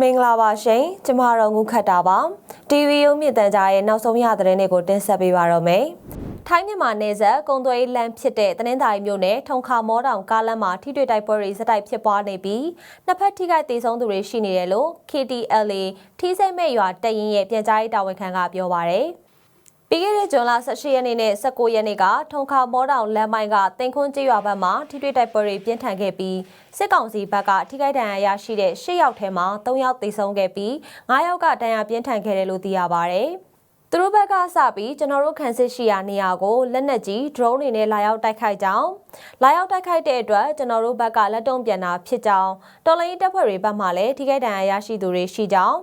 မင်္ဂလာပါရှင်ကျမတို့ငုခတ်တာပါ TV ရုံးမြင့်တန်ကြားရဲ့နောက်ဆုံးရသတင်းတွေကိုတင်ဆက်ပေးပါတော့မယ်ထိုင်းမြန်မာနယ်စပ်ကုံသွေးလမ်းဖြစ်တဲ့တနင်္သာရီမြို့နယ်ထုံခါမောတောင်ကားလမ်းမှာထိတွေ့တိုက်ပွဲတွေစတိုက်ဖြစ်ပွားနေပြီးနှစ်ဖက်ထိခိုက်ဒေဆုံးသူတွေရှိနေတယ်လို့ KTLA ထီးစိမ့်မဲ့ရွာတရင်ရဲ့ပြန်ကြားရေးတာဝန်ခံကပြောပါရယ် ပြီးခဲ့တဲ့ဇွန်လ18ရက်နေ့နဲ့19ရက်နေ့ကထုံခါမောတောင်လမ်းပိုင်းကတင်ခွန်းကျေးရွာဘက်မှာထိတွေ့တိုက်ပွဲတွေပြင်းထန်ခဲ့ပြီးစစ်ကောင်စီဘက်ကထိခိုက်ဒဏ်ရာရရှိတဲ့10ယောက်ထဲမှာ3ယောက်သေဆုံးခဲ့ပြီး9ယောက်ကဒဏ်ရာပြင်းထန်ခဲ့တယ်လို့သိရပါဗျ။ သူတို့ဘက်ကစပြီးကျွန်တော်တို့ခံစစ်ရှိရာနေရာကိုလက်နက်ကြီး drone တွေနဲ့လာရောက်တိုက်ခိုက်ကြောင်းလာရောက်တိုက်ခိုက်တဲ့အတွက်ကျွန်တော်တို့ဘက်ကလက်တုံ့ပြန်တာဖြစ်ကြောင်းတော်လိုင်းတပ်ဖွဲ့တွေဘက်မှလည်းထိခိုက်ဒဏ်ရာရရှိသူတွေရှိကြောင်း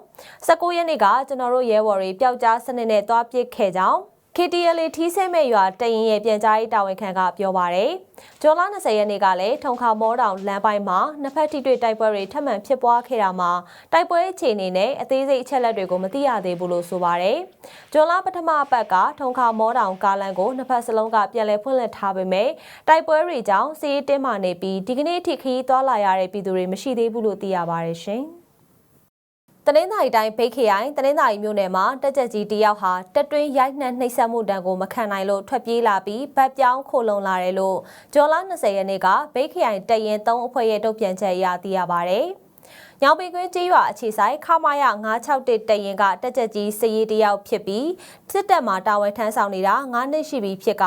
19ရက်နေ့ကကျွန်တော်တို့ရဲဘော်တွေပျောက်ကြားစနစ်နဲ့တွားပစ်ခဲ့ကြောင်း KTLA ထီးစိမ့်မဲ့ရွာတရင်ရဲ့ပြန်ကြားရေးတာဝန်ခံကပြောပါရယ်။ကျော်လာ20ရက်နေ့ကလည်းထုံခါမောတောင်လမ်းပိုင်းမှာနှစ်ဖက်ထိတွေ့တိုက်ပွဲတွေထပ်မံဖြစ်ပွားခဲ့တာမှာတိုက်ပွဲအခြေအနေနဲ့အသေးစိတ်အချက်လက်တွေကိုမသိရသေးဘူးလို့ဆိုပါရယ်။ကျော်လာပထမအပတ်ကထုံခါမောတောင်ကားလမ်းကိုနှစ်ဖက်စလုံးကပြန်လည်ဖွင့်လှစ်ထားပေမဲ့တိုက်ပွဲတွေကြောင့်စီးရီးတင်းမာနေပြီးဒီကနေ့အထိခရီးသွားလာရတဲ့ပြည်သူတွေမရှိသေးဘူးလို့သိရပါရယ်ရှင်။ တနင်္သာရီတိုင်းဖိတ်ခရိုင်တနင်္သာရီမြို့နယ်မှာတက်ကြက်ကြီးတယောက်ဟာတက်တွင်းရိုက်နှက်နှိပ်စက်မှုတံကိုမခံနိုင်လို့ထွက်ပြေးလာပြီးဗတ်ပြောင်းခိုလုံလာတယ်လို့ကျော်လာ20ရက်နေ့ကဖိတ်ခရိုင်တရင်3အဖွဲ့ရဲ့တုတ်ပြန်ချက်အရသိရပါဗျ။ညောင်ပင်ကွင်းကျေးရွာအခြေဆိုင်ခမာယ961တရင်ကတက်ကြက်ကြီးစည်ရီတယောက်ဖြစ်ပြီးစစ်တပ်မှတာဝန်ထမ်းဆောင်နေတာ9နှစ်ရှိပြီဖြစ်က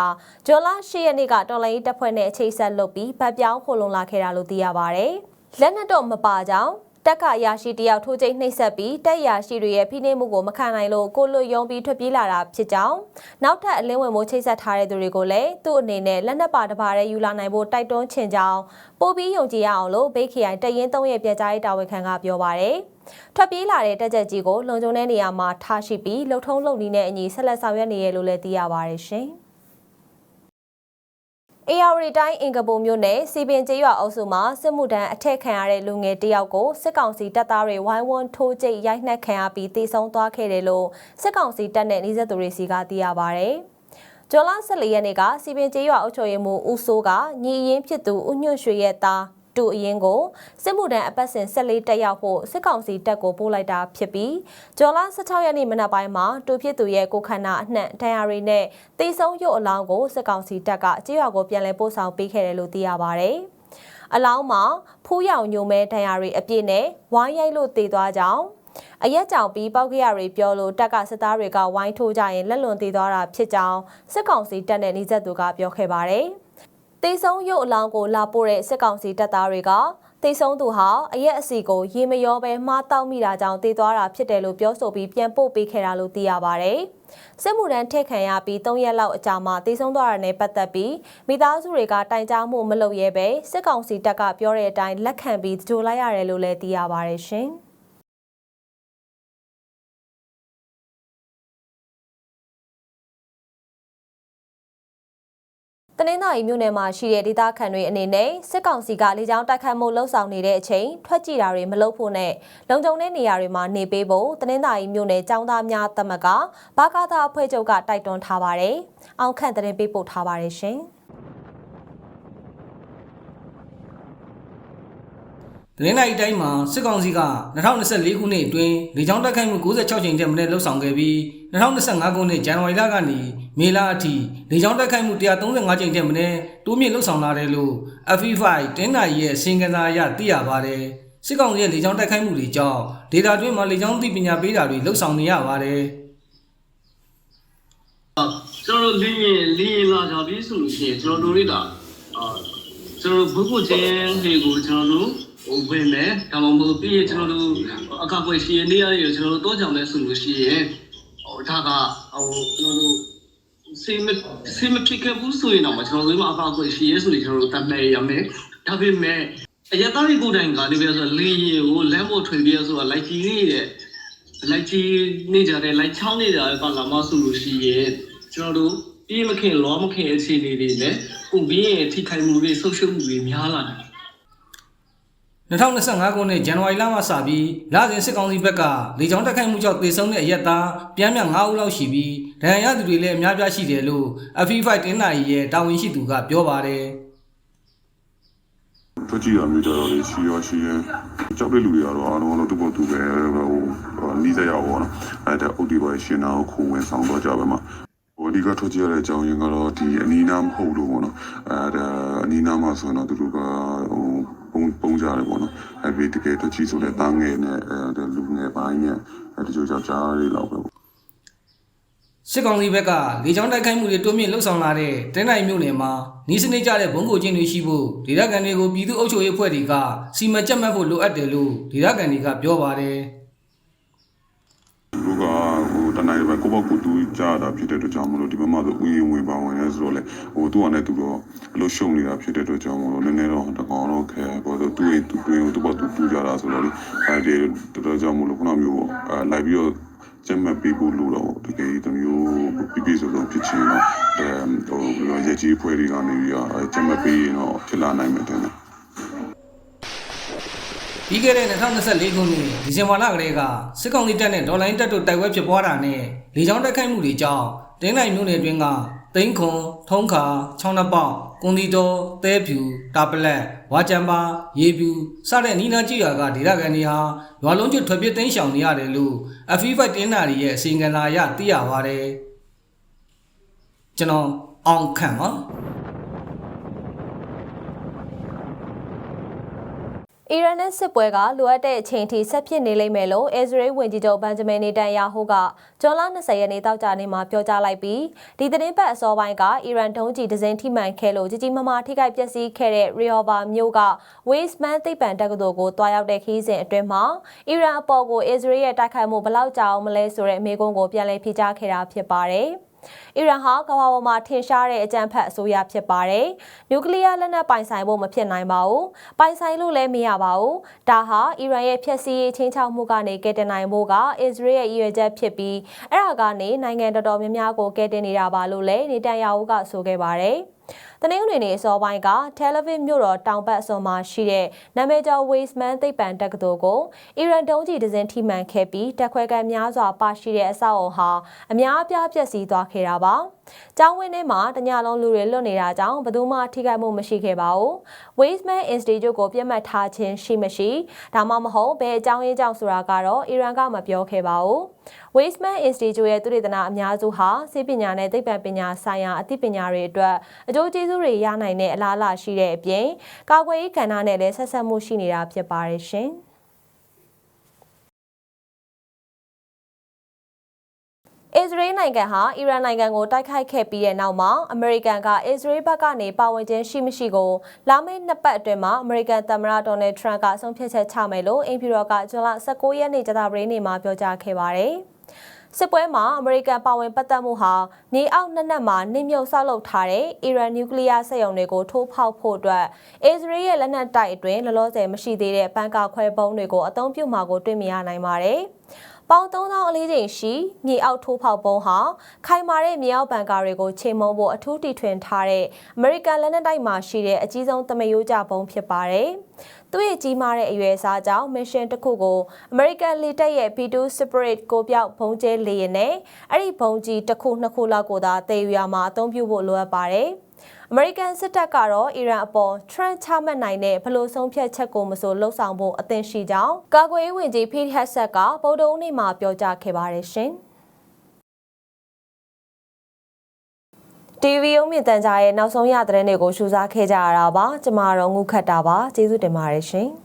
ကျော်လာ10ရက်နေ့ကတော်လိုင်းတပ်ဖွဲ့နဲ့အခြေဆက်လုပ်ပြီးဗတ်ပြောင်းခိုလုံလာခဲ့တာလို့သိရပါဗျ။လက်နက်တော့မပါကြောင်း တက်ကအရာရှိတယောက်ထိုးကျိတ်နှိပ်စက်ပြီးတက်အရာရှိတွေရဲ့ဖိနှိပ်မှုကိုမခံနိုင်လို့ကိုလွတ်ယုံပြီးထွက်ပြေးလာတာဖြစ်ကြောင်းနောက်ထပ်အလင်းဝင်မှုချိတ်ဆက်ထားတဲ့သူတွေကိုလည်းသူ့အနေနဲ့လက်နက်ပါတစ်ပါးရဲယူလာနိုင်ဖို့တိုက်တွန်းချင်ကြောင်းပို့ပြီးယုံကြည်ရအောင်လို့ဘေးခရိုင်တရင်သုံးရဲ့ပြန်ကြားရေးတာဝန်ခံကပြောပါရယ်ထွက်ပြေးလာတဲ့တက်ကြက်ကြီးကိုလုံခြုံတဲ့နေရာမှာထားရှိပြီးလှုပ်ထုံးလုံနီးနဲ့အညီဆက်လက်ဆောင်ရွက်နေရလို့လည်းသိရပါရရှင်။ AR တိုင်းအင်ကပုံမြို့နယ်စီပင်ကျေးရွာအုပ်စုမှာစစ်မှုထမ်းအထက်ခံရတဲ့လူငယ်တယောက်ကိုစစ်ကောင်စီတပ်သားတွေဝိုင်းဝန်းထိုးကျိတ်ရိုက်နှက်ခံရပြီးတေဆုံးသွားခဲ့တယ်လို့စစ်ကောင်စီတပ်နဲ့နှိစက်သူတွေစီကသိရပါဗျ။ကျော်လာ14ရက်နေ့ကစီပင်ကျေးရွာအုပ်ချုပ်ရေးမှူးဦးစိုးကညီအရင်ဖြစ်သူဦးညွန့်ရွှေရဲ့သား တူအရင်ကိုစစ်မှုထမ်းအပတ်စဉ်14တက်ရောက်ဖို့စစ်ကောင်စီတပ်ကိုပို့လိုက်တာဖြစ်ပြီးဂျော်လာ16ရက်နေ့မနက်ပိုင်းမှာတူဖြစ်သူရဲ့ကိုခန္ဓာအနှံ့ဒဏ်ရာတွေနဲ့တေဆုံးရုပ်အလောင်းကိုစစ်ကောင်စီတပ်ကကြေးရွာကိုပြန်လည်ပို့ဆောင်ပေးခဲ့တယ်လို့သိရပါဗျ။အလောင်းမှာဖူးရောင်ညိုမဲဒဏ်ရာတွေအပြည့်နဲ့ဝိုင်းရိုက်လို့တည်သွားကြောင်းအရက်ကြောင်ပြီးပောက်ကရတွေပြောလို့တက်ကစစ်သားတွေကဝိုင်းထိုးကြရင်လက်လွန်တည်သွားတာဖြစ်ကြောင်းစစ်ကောင်စီတပ်နဲ့နှိစက်သူကပြောခဲ့ပါတယ်။ တေဆုံးရုပ်အလောင်းကိုလာပို့တဲ့စစ်ကောင်စီတပ်သားတွေကတေဆုံးသူဟာအရက်အစီကိုရေမရောပဲမှားတောက်မိတာကြောင့်တေသွားတာဖြစ်တယ်လို့ပြောဆိုပြီးပြန်ပို့ပေးခဲ့တာလို့သိရပါဗျ။စစ်မှုထမ်းထည့်ခံရပြီး၃ရက်လောက်အကြာမှာတေဆုံးသွားတာနဲ့ပတ်သက်ပြီးမိသားစုတွေကတိုင်ကြားမှုမလုပ်ရဲပဲစစ်ကောင်စီတပ်ကပြောတဲ့အတိုင်းလက်ခံပြီးကြိုလိုက်ရတယ်လို့လည်းသိရပါဗျရှင်။ နင်္သာရီမြို့နယ်မှာရှိတဲ့ဒေသခံတွေအနေနဲ့စစ်ကောင်စီကလေကြောင်းတိုက်ခတ်မှုလှုပ်ဆောင်နေတဲ့အချိန်ထွက်ကြည့်တာတွေမလုပ်ဖို့နဲ့လုံခြုံတဲ့နေရာတွေမှာနေပေးဖို့တနင်္သာရီမြို့နယ်ចောင်းသားများသမဂ္ဂဘာကာသာအဖွဲ့ချုပ်ကတိုက်တွန်းထားပါတယ်။အောင်ခန့်တဲ့ပေးပို့ထားပါတယ်ရှင်။ တနင်္လာရီတိုင်းမှာစစ်ကောင်စီက2024ခုနှစ်အတွင်းလေကြောင်းတိုက်ခိုက်မှု96ကြိမ်ထက်မနည်းလှုပ်ဆောင်ခဲ့ပြီး2025ခုနှစ်ဇန်နဝါရီလကနေမေလအထိလေကြောင်းတိုက်ခိုက်မှု135ကြိမ်ထက်မနည်းတိုးမြင့်လှုပ်ဆောင်လာတယ်လို့ FE5 တင်းနာရီရဲ့အစင်ကစားအရသိရပါတယ်စစ်ကောင်စီရဲ့လေကြောင်းတိုက်ခိုက်မှုတွေကြောင့်ဒေတာတွင်းမှာလေကြောင်းသိပညာပေးတာတွေလှုပ်ဆောင်နေရပါတယ်ကျွန်တော်တို့လင်းရင်လင်းရင်လာကြပြီဆိုလို့ရှိရင်ကျွန်တော်တို့တွေကအာကျွန်တော်တို့ဘုခုချင်းတွေကိုကျွန်တော်တို့ ဟိုဝင်မယ်ဒါမှမဟုတ်ပြီးရင်ကျွန်တော်တို့အခါကွယ်ရှင်နေရတယ်ကျွန်တော်တို့တော့ကြောင်လဲဆိုလို့ရှိရင်ဟိုဒါကဟိုကျွန်တော်တို့စေမစေမဖြစ်ခဲ့ဘူးဆိုရင်တော့ကျွန်တော်တို့မှာအခါကွယ်ရှင်ရဆိုရင်ကျွန်တော်တို့တတ်နေရမယ်ဒါပေမဲ့အရတားကိုတိုင်ကနေပြဆိုလင်းရင်ကိုလမ်းပေါ်ထွေပြဆိုတာလိုက်ကြီးနေတဲ့လိုက်ကြီးနေကြတယ်လိုက်ချောင်းနေကြတယ်ပါလာမဆိုလို့ရှိရင်ကျွန်တော်တို့ပြေးမခင်လောမခင်အခြေအနေတွေနဲ့ပုံပြီးရင်ထိခိုက်မှုတွေဆုပ်ရှုပ်မှုတွေများလာတယ် 2025ခုနှစ်ဇန်နဝါရီလမှစပြီးလစဉ်စစ်ကောင်စီဘက်ကလေကြောင်းတိုက်ခိုက်မှုကြောင့်သေဆုံးတဲ့အရက်သားပြန်ပြန်9ဦးလောက်ရှိပြီးဒဏ်ရာရသူတွေလည်းအများပြားရှိတယ်လို့ FE5 တင်းနာရီရဲ့တာဝန်ရှိသူကပြောပါတယ်ဒထွက်ကြည့်ရမျိုးကြတော့လေရှိရောရှိရင်ကြောက်တဲ့လူတွေကတော့အားလုံးတော့သူ့ပေါ်သူပဲဟိုနီးစက်ရအောင်ပေါ့နော်အဲ့ဒါအုတ်ဒီပေါ်ရှင်နာကိုခုံဝင်ဆောင်တော့ကြပဲမှာဟိုအဓိကထွက်ကြည့်ရတဲ့အကြောင်းရင်းကတော့ဒီအနီးနားမဟုတ်လို့ပေါ့နော်အဲ့ဒါအနီးနားမှာဆိုတော့သူတို့ကဟို ပုံပုံကြတယ်ပေါ့နော်အဲ့ဒီတကယ်ထွက်ကြည့်ဆိုတဲ့တန်းငယ်နဲ့အဲလူငယ်ပိုင်းနဲ့အဲတချို့ကြောက်ကြားတွေလောက်ပဲပေါ့စစ်ကောင်စီဘက်ကလေကြောင်းတိုက်ခိုက်မှုတွေတွန်းမြင့်လှုပ်ဆောင်လာတဲ့တင်းနိုင်မြို့နယ်မှာနီးစနစ်ကြတဲ့ဘုံကိုချင်းတွေရှိဖို့ဒေသခံတွေကိုပြည်သူ့အုပ်ချုပ်ရေးအဖွဲ့တွေကစီမံချက်မှတ်ဖို့လိုအပ်တယ်လို့ဒေသခံတွေကပြောပါတယ်လူကဟိုတ နိုင်ပဲကိုပေါ့ကိုတူကြားတာဖြစ်တဲ့အတွက်ကြောင့်မလို့ဒီဘက်မှာဆိုဥယျာဉ်ဝင်ပါဝင်လဲဆိုတော့လေဟိုသူကလည်းသူတော့အလို့ရှုံနေတာဖြစ်တဲ့အတွက်ကြောင့်မလို့နည်းနည်းတော့တကောင်တော့ခဲပေါ့ဆိုသူ့သူတွင်းသူပေါ့သူတူကြတာဆိုတော့လေအဲဒီတော်တော်ကြောင့်မလို့ခုနမျိုးပေါ့အဲလိုက်ပြီးတော့ကျမပေးဖို့လို့တော့တကယ်တမျိုးပြပြဆိုတော့ဖြစ်ချင်တော့အဲဟိုဘယ်လိုရကြီးဖွဲ့တွေကနေပြီးတော့ကျမပေးရင်တော့ဖြစ်လာနိုင်မယ်တဲ့ ပြီးခဲ့တဲ့2024ခုနှစ်ဒီဇင်ဘာလကလေးကစစ်ကောင်စီတပ်နဲ့ဒေါ်လာရင်းတပ်တို့တိုက်ပွဲဖြစ်ပွားတာနဲ့လေကြောင်းတိုက်ခိုက်မှုတွေကြောင့်တင်းနိုင်မြို့နယ်တွင်းကသိန်းခွန်ထုံးခါချောင်းနှပေါက်ကွန်ဒီတော်သဲဖြူတာပလက်ဝါကြံပါရေဖြူစတဲ့နီးနားကြီးရွာကဒေသခံတွေဟာရွာလုံးကျွတ်ထွက်ပြေးသိမ်းရှောင်နေရတယ်လို့ F5 တင်းနာရီရဲ့အစီအင်ခံလာရသိရပါတယ်ကျွန်တော်အောင်ခန့်ပါ အီရန်နဲ့စစ်ပွဲကလိုအပ်တဲ့အချိန်ထိဆက်ဖြစ်နေလိမ့်မယ်လို့အစ္စရေးဝန်ကြီးချုပ်ဘန်ဂျမင်နေတန်ယာဟုကဂျွန်လ20ရက်နေ့တောက်ကြနေ့မှာပြောကြားလိုက်ပြီးဒီသတင်းပတ်အစောပိုင်းကအီရန်ဒုံးကျည်ဒဇင်ထိမှန်ခဲ့လို့ကြီးကြီးမားမားထိခိုက်ပျက်စီးခဲ့တဲ့ရီယော်ဘာမြို့ကဝေးစ်မန်သိပ္ပံတက္ကသိုလ်ကိုတွားရောက်တဲ့ခီးစဉ်အတွင်းမှာအီရန်အပေါ်ကိုအစ္စရေးရဲ့တိုက်ခိုက်မှုဘယ်လောက်ကြာအောင်မလဲဆိုတဲ့အမေကုန်းကိုပြန်လည်ဖိကြားခဲ့တာဖြစ်ပါတယ်။ အီရန်ဟာကမ္ဘာပေါ်မှာထင်ရှားတဲ့အကြမ်းဖက်အစိုးရဖြစ်ပါတယ်။နျူကလ িয়ার လက်နက်ပိုင်ဆိုင်ဖို့မဖြစ်နိုင်ပါဘူး။ပိုင်ဆိုင်လို့လည်းမရပါဘူး။ဒါဟာအီရန်ရဲ့ဖျက်ဆီးရေးချင်းချောက်မှုကနေကယ်တင်နိုင်ဖို့ကအစ္စရေးရဲ့ရည်ရွယ်ချက်ဖြစ်ပြီးအဲ့ဒါကနေနိုင်ငံတော်တော်များများကိုကယ်တင်နေတာပါလို့လည်းနေတန်ယာဟုကဆိုခဲ့ပါတယ်။တနင်္ဂနွေနေ့အစောပိုင်းကတယ်လီဗစ်မြို့တော်တောင်ဘက်အစွန်မှာရှိတဲ့နာမည်ကျော် Wasteman သိပ္ပံတက္ကသိုလ်ကိုအီရန်ဒုံးကျည်ဒဇင်ထိမှန်ခဲ့ပြီးတက်ခွဲကန်များစွာပါရှိတဲ့အဆောက်အအုံဟာအများအပြားပျက်စီးသွားခဲ့တာပါ။ကျောင်းဝင်းထဲမှာတညလုံးလူတွေလွတ်နေတာကြောင့်ဘယ်သူမှထိခိုက်မှုမရှိခဲ့ပါဘူး။ Wasteman Institute ကိုပြတ်မှတ်ထားခြင်းရှိမရှိဒါမှမဟုတ်ဘယ်အကြောင်းရင်းကြောင့်ဆိုတာကတော့အီရန်ကမပြောခဲ့ပါဘူး။ Wasteman Institute ရဲ့သုတေသနအများစုဟာဆေးပညာနဲ့သိပ္ပံပညာဆိုင်ရာအသိပညာတွေအတွက်အကျိုးကျေးဇူးတွေရနိုင်တဲ့အလားအလာရှိတဲ့အပြင်ကာကွယ်ရေးကဏ္ဍနဲ့လည်းဆက်ဆက်မှုရှိနေတာဖြစ်ပါတယ်ရှင်။ အစ္စရေးနိုင်ငံဟာအီရန်နိုင်ငံကိုတိုက်ခိုက်ခဲ့ပြီးတဲ့နောက်မှာအမေရိကန်ကအစ္စရေးဘက်ကနေပါဝင်ခြင်းရှိမရှိကိုလာမယ့်နှစ်ပတ်အတွင်းမှာအမေရိကန်သမ္မတဒေါ်နယ်ထရန့်ကဆုံးဖြတ်ချက်ချမယ်လို့အင်ဖြူတော်ကဇွန်လ19ရက်နေ့ကြာသပတေးနေ့မှာပြောကြားခဲ့ပါတယ်။စစ်ပွဲမှာအမေရိကန်ပါဝင်ပတ်သက်မှုဟာနေအောက်နှစ်နက်မှာနှိမ့်မြုပ်ဆောက်လုပ်ထားတဲ့အီရန်နျူကလ িয়ার စက်ရုံတွေကိုထိုးဖောက်ဖို့အတွက်အစ္စရေးရဲ့လက်နက်တိုက်အတွင်းလောလောဆယ်မရှိသေးတဲ့ဘန်ကာခွဲပုံးတွေကိုအသုံးပြုမှာကိုတွေ့မြင်ရနိုင်ပါတယ်။ ပေါင်3000အလေးချိန်ရှိမြေအောက်ထိုးဖောက်ပုံးဟာခိုင်မာတဲ့မြေအောက်ဘန်ကာတွေကိုချိန်မုံဖို့အထူးတီထွင်ထားတဲ့အမေရိကန်လက်နက်တိုက်မှာရှိတဲ့အကြီးဆုံးသမယိုးကြပုံးဖြစ်ပါတယ်။သူ့ရဲ့ကြီးမားတဲ့အရွယ်အစားကြောင့်မစ်ရှင်တစ်ခုကို American လေတပ်ရဲ့ B2 Spirit ကိုပြောက်ဘုံကျဲလေယာဉ်နဲ့အဲ့ဒီဘုံကြီးတစ်ခုနှစ်ခုလောက်ကိုသာတည်ယူရမှာအသုံးပြုဖို့လိုအပ်ပါတယ်။ အမေရိကန်စစ်တပ်ကတော့အီရန်အပေါ် Trump ချမှတ်နိုင်တဲ့ဘလို့ဆုံးဖြတ်ချက်ကိုမဆိုလှုံ့ဆော်ဖို့အသင့်ရှိကြောင်းကာကွယ်ရေးဝန်ကြီး Pete Hegseth ကဗုဒ္ဓဦးနေ့မှာပြောကြားခဲ့ပါတယ်ရှင်။ TV ရုံးမြင့်တန်ကြားရဲ့နောက်ဆုံးရသတင်းတွေကိုရှုစားခဲ့ကြရတာပါကျမတို့ငုခတ်တာပါကျေးဇူးတင်ပါတယ်ရှင်။